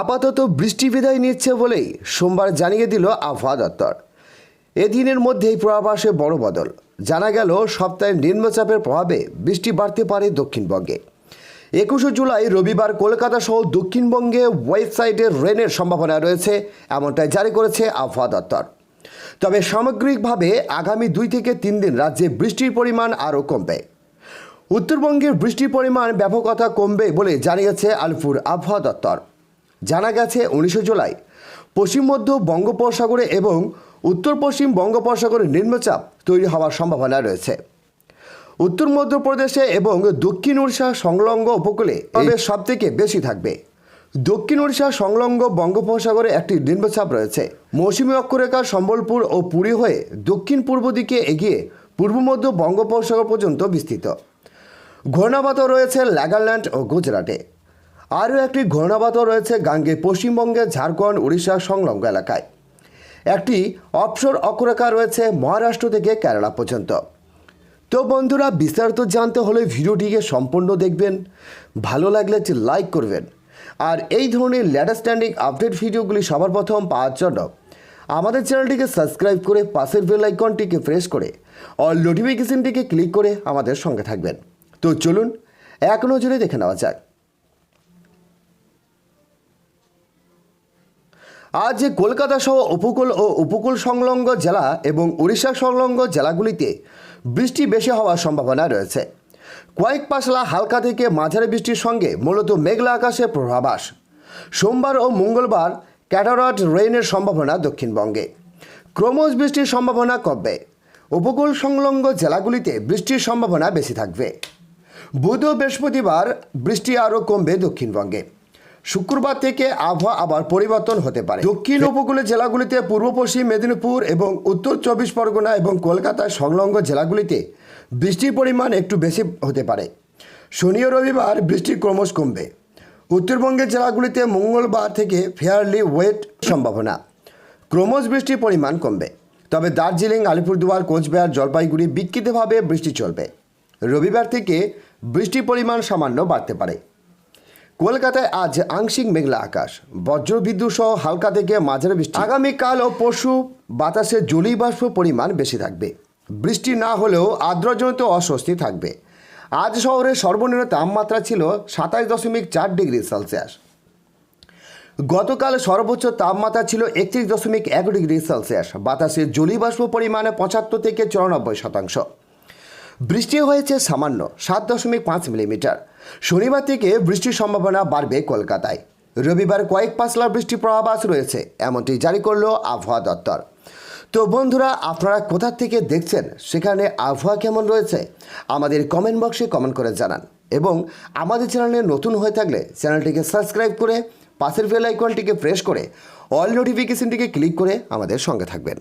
আপাতত বৃষ্টি বিদায় নিচ্ছে বলেই সোমবার জানিয়ে দিল আবহাওয়া দপ্তর। এদিনের মধ্যেই পূর্বাভাসে বড় বদল। জানা গেল সপ্তাহে নিম্নচাপের প্রভাবে বৃষ্টি বাড়তে পারে দক্ষিণবঙ্গে। একুশে জুলাই রবিবার কলকাতা সহ দক্ষিণবঙ্গে ওয়েবসাইটে রেনের সম্ভাবনা রয়েছে, এমনটাই জারি করেছে আবহাওয়া দপ্তর। তবে সামগ্রিকভাবে আগামী দুই থেকে তিন দিন রাজ্যে বৃষ্টির পরিমাণ আরও কমবে। উত্তরবঙ্গের বৃষ্টির পরিমাণ ব্যাপকতা কমবে বলে জানিয়েছে আলিপুর আবহাওয়া দপ্তর। জানা গেছে উনিশে জুলাই পশ্চিম মধ্য বঙ্গোপসাগরে এবং উত্তর পশ্চিম বঙ্গোপসাগরে নিম্নচাপ তৈরি হওয়ার সম্ভাবনা রয়েছে। উত্তর মধ্যপ্রদেশে এবং দক্ষিণ উড়িষ্যা সংলগ্ন উপকূলে তবে সব থেকে বেশি থাকবে। দক্ষিণ উড়িষ্যা সংলগ্ন বঙ্গোপসাগরে একটি নিম্নচাপ রয়েছে। মৌসুমী অক্ষরেখা সম্বলপুর ও পুরী হয়ে দক্ষিণ পূর্ব দিকে এগিয়ে পূর্ব মধ্য বঙ্গোপসাগর পর্যন্ত বিস্তৃত। ঘূর্ণাবাতও রয়েছে ল্যাগারল্যান্ড ও গুজরাটে। আরও একটি ঘূর্ণাবাতও রয়েছে গাঙ্গে পশ্চিমবঙ্গে ঝাড়খণ্ড, উড়িষ্যা সংলগ্ন এলাকায়। একটি অপসর অক্ষরেখা রয়েছে মহারাষ্ট্র থেকে কেরালা পর্যন্ত। তো বন্ধুরা, বিস্তারিত জানতে হলে ভিডিওটিকে সম্পূর্ণ দেখবেন, ভালো লাগলে লাইক করবেন। আর এই ধরনের লেটেস্ট স্ট্যান্ডিং আপডেট ভিডিওগুলি সবার প্রথম পাওয়ার জন্য আমাদের চ্যানেলটিকে সাবস্ক্রাইব করে পাশের বেল আইকনটিকে প্রেস করে অল নোটিফিকেশনটিকে ক্লিক করে আমাদের সঙ্গে থাকবেন। তো চলুন, এক নজরে দেখে নেওয়া যাক। আজ কলকাতা সহ উপকূল ও উপকূল সংলগ্ন জেলা এবং উড়িষ্যা সংলগ্ন জেলাগুলিতে বৃষ্টি বেশি হওয়ার সম্ভাবনা রয়েছে। কয়েক পাশলা হালকা থেকে মাঝারি বৃষ্টির সঙ্গে মূলত মেঘলা আকাশে পূর্বাভাস। সোমবার ও মঙ্গলবার ক্যাটারাট রেইনের সম্ভাবনা দক্ষিণবঙ্গে। ক্রমশ বৃষ্টির সম্ভাবনা কমবে। উপকূল সংলগ্ন জেলাগুলিতে বৃষ্টির সম্ভাবনা বেশি থাকবে। বুধ ও বৃহস্পতিবার বৃষ্টি আরও কমবে দক্ষিণবঙ্গে। শুক্রবার থেকে আবহাওয়া আবার পরিবর্তন হতে পারে। দক্ষিণ উপকূলের জেলাগুলিতে পূর্ব পশ্চিম মেদিনীপুর এবং উত্তর চব্বিশ পরগনা এবং কলকাতার সংলগ্ন জেলাগুলিতে বৃষ্টির পরিমাণ একটু বেশি হতে পারে। শনি ও রবিবার বৃষ্টি ক্রমশ কমবে। উত্তরবঙ্গের জেলাগুলিতে মঙ্গলবার থেকে ফেয়ারলি ওয়েট সম্ভাবনা। ক্রমশ বৃষ্টির পরিমাণ কমবে। তবে দার্জিলিং আলিপুরদুয়ার কোচবিহার জলপাইগুড়ি বিক্ষিপ্তভাবে বৃষ্টি চলবে। রবিবার থেকে বৃষ্টির পরিমাণ সামান্য বাড়তে পারে। কলকাতায় আজ আংশিক মেঘলা আকাশ। বজ্রবিদ্যুৎ সহ হালকা থেকে মাঝারি বৃষ্টি। আগামীকাল ও পরশু বাতাসে জলীয় বাষ্প পরিমাণ বেশি থাকবে। বৃষ্টি না হলেও আর্দ্রজনিত অস্বস্তি থাকবে। আজ শহরের সর্বনিম্ন তাপমাত্রা ছিল সাতাশ দশমিক চার ডিগ্রি সেলসিয়াস। গতকাল সর্বোচ্চ তাপমাত্রা ছিল একত্রিশ দশমিক এক ডিগ্রি সেলসিয়াস। বাতাসে জলীয় বাষ্প পরিমাণে পঁচাত্তর থেকে চুরানব্বই শতাংশ। বৃষ্টি হয়েছে সামান্য সাত দশমিক পাঁচ মিলিমিটার। শনিবার থেকে বৃষ্টির সম্ভাবনা বাড়বে কলকাতায়। রবিবার কয়েক পাঁচলা বৃষ্টি প্রভাবাস রয়েছে, এমনটি জারি করল আবহাওয়া দপ্তর। তো বন্ধুরা, আপনারা কোথা থেকে দেখছেন? সেখানে আবহাওয়া কেমন রয়েছে? আমাদের কমেন্ট বক্সে কমেন্ট করে জানান। এবং আমাদের চ্যানেলে নতুন হয়ে থাকলে চ্যানেলটিকে সাবস্ক্রাইব করে, পাশের বেল আইকনটিকে প্রেস করে অল নোটিফিকেশনটিকে ক্লিক করে আমাদের সঙ্গে থাকবেন।